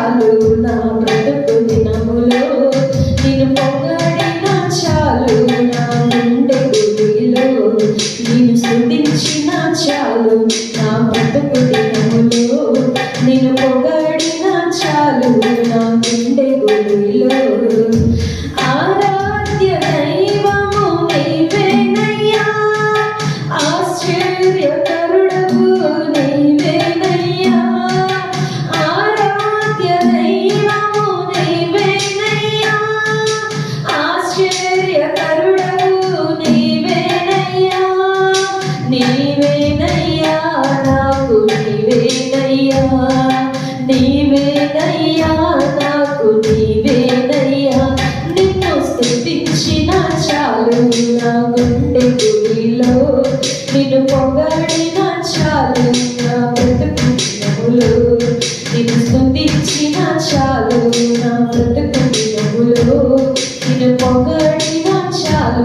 చాలా జరుగుతున్నా నిన్ను పొగడిన చాలు నా బ్రతుకులు నిన్ను స్పందించిన చాలు నా బ్రతుకులు నిన్ను పొగడిన చాలు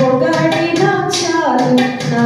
పొగడినా చాలు నా